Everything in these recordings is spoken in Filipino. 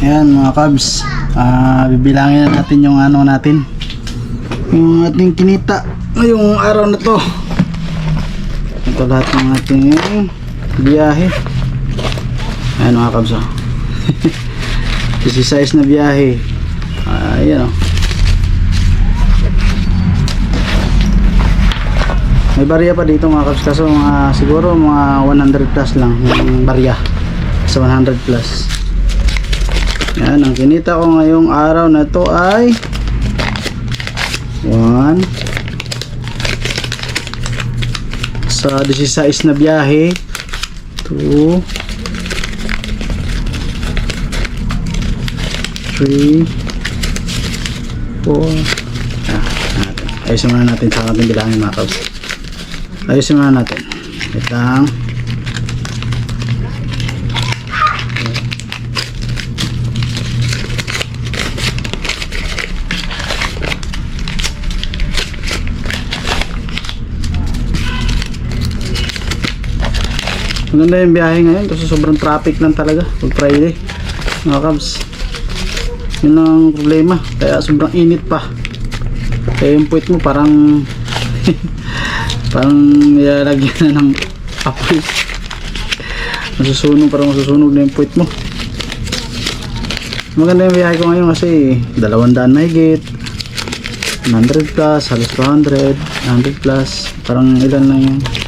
Ayan mga kabs. Ah, bibilangin na natin yung ano natin. Yung ating kinita ngayong araw na to. Ito lahat ng ating biyahe. Ayan mga kabs. Oh. 16 na biyahe. Ah, ayan oh. May barya pa dito mga kabs. Kaso mga, siguro mga 100 plus lang yung barya. Sa 100 plus. Yan, ang kinita ko ngayong araw na to ay 1 sa 16 na biyahe 2 3 4 ah, ayusin muna natin sa ating bilangin mga kabs ayusin muna natin. Wait lang Maganda yung biyahe ngayon kasi sobrang traffic lang talaga pag Friday. Mga kabs. Yun ang problema. Kaya sobrang init pa. Kaya yung puwit mo parang parang nilalagyan na ng apoy. Masusunog, parang masusunog na yung puwit mo. Maganda yung biyahe ko ngayon kasi dalawang daan na higit. 100 plus, halos 200, 100 plus. Parang ilan lang yun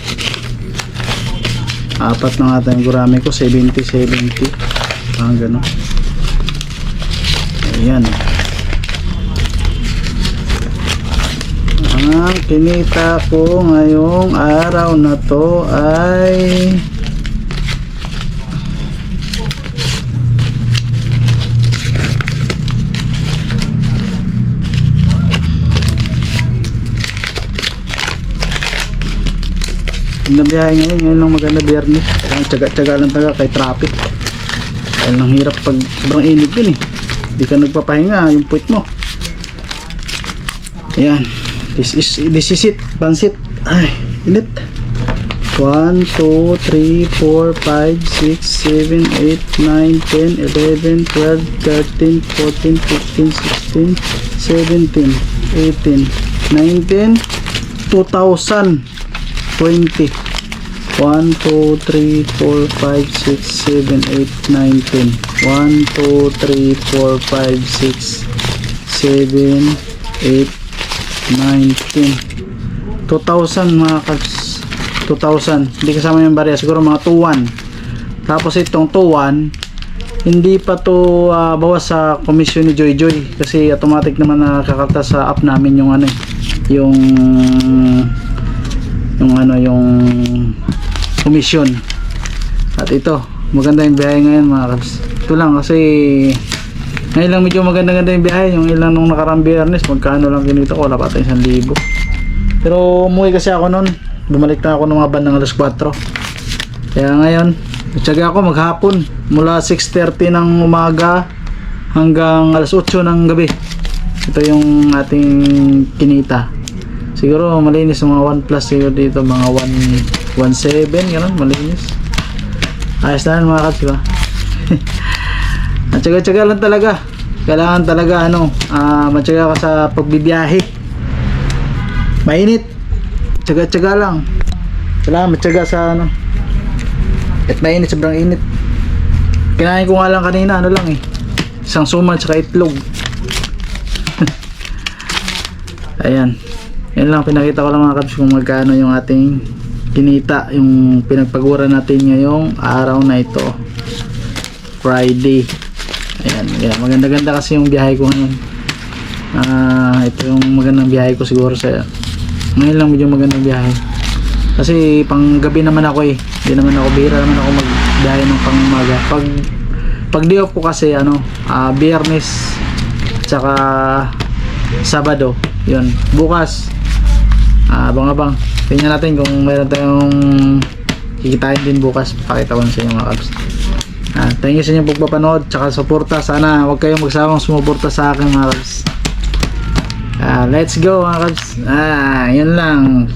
apat na nga yung gurami ko 70 70 parang gano'n ayan. Ang kinita ko ngayong araw na to ay Ang biyahe ngayon, ngayon lang maganda biyernes. Kaya tsaga-tsaga lang talaga kay traffic. Dahil ang hirap pag sobrang init din eh. Hindi ka nagpapahinga, yung puwit mo. Ayan. This is, this is it. Pansit. Ay, init. 1, 2, 3, 4, 5, 6, 7, 8, 9, 10, 11, 12, 13, 14, 15, 16, 17, 18, 19, 2000. 20 1, 2, 3, 4, 5, 6, 7, 8, 9, 10 1, 2, 3, 4, 5, 6 7, 8, 9, 10 2,000 mga kaps 2,000 hindi kasama yung barya siguro mga 2,1 tapos itong 2,1 hindi pa to uh, bawas sa komisyon ni Joy Joy. Kasi automatic naman nakakata sa app namin yung ano eh, yung yung ano yung komisyon at ito maganda yung biyahe ngayon mga kabs ito lang kasi ngayon lang medyo maganda ganda yung biyahe. Yung ilang nung nakarang biyernes magkano lang kinito ko wala pa tayong 1,000 pero umuwi kasi ako noon bumalik na ako ng mga bandang alas 4 kaya ngayon Tsaga ako maghapon mula 6.30 ng umaga hanggang alas 8 ng gabi. Ito yung ating kinita siguro malinis mga 1 plus siguro dito mga 1 1.7 ganun malinis. Ayos na mga kaps diba at tsaga lang talaga. Kailangan talaga ano uh, matyaga ka sa pagbibiyahe. Mainit. Tsaga tsaga lang. Kailangan matyaga sa ano at mainit sobrang init. Kinain ko nga lang kanina ano lang eh isang suman tsaka itlog. Ayan yan lang pinakita ko lang mga kabs kung magkano yung ating kinita yung pinagpagura natin ngayong araw na ito. Friday. Ayan, ayan maganda ganda kasi yung biyahe ko ngayon. Uh, ito yung magandang biyahe ko siguro sa ngayon lang medyo magandang biyahe. Kasi pang gabi naman ako eh. Hindi naman ako bihira naman ako magbiyahe ng pang umaga pag pag day off ko kasi ano uh, biyernes tsaka sabado. Yun bukas uh, abang abang. Tingnan natin kung meron tayong kikitain din bukas. Pakita ko sa inyo mga kabs uh, thank you sa inyong pagpapanood tsaka suporta. Sana huwag kayong magsawang sumuporta sa akin mga kabs uh, let's go mga kabs ah, yun lang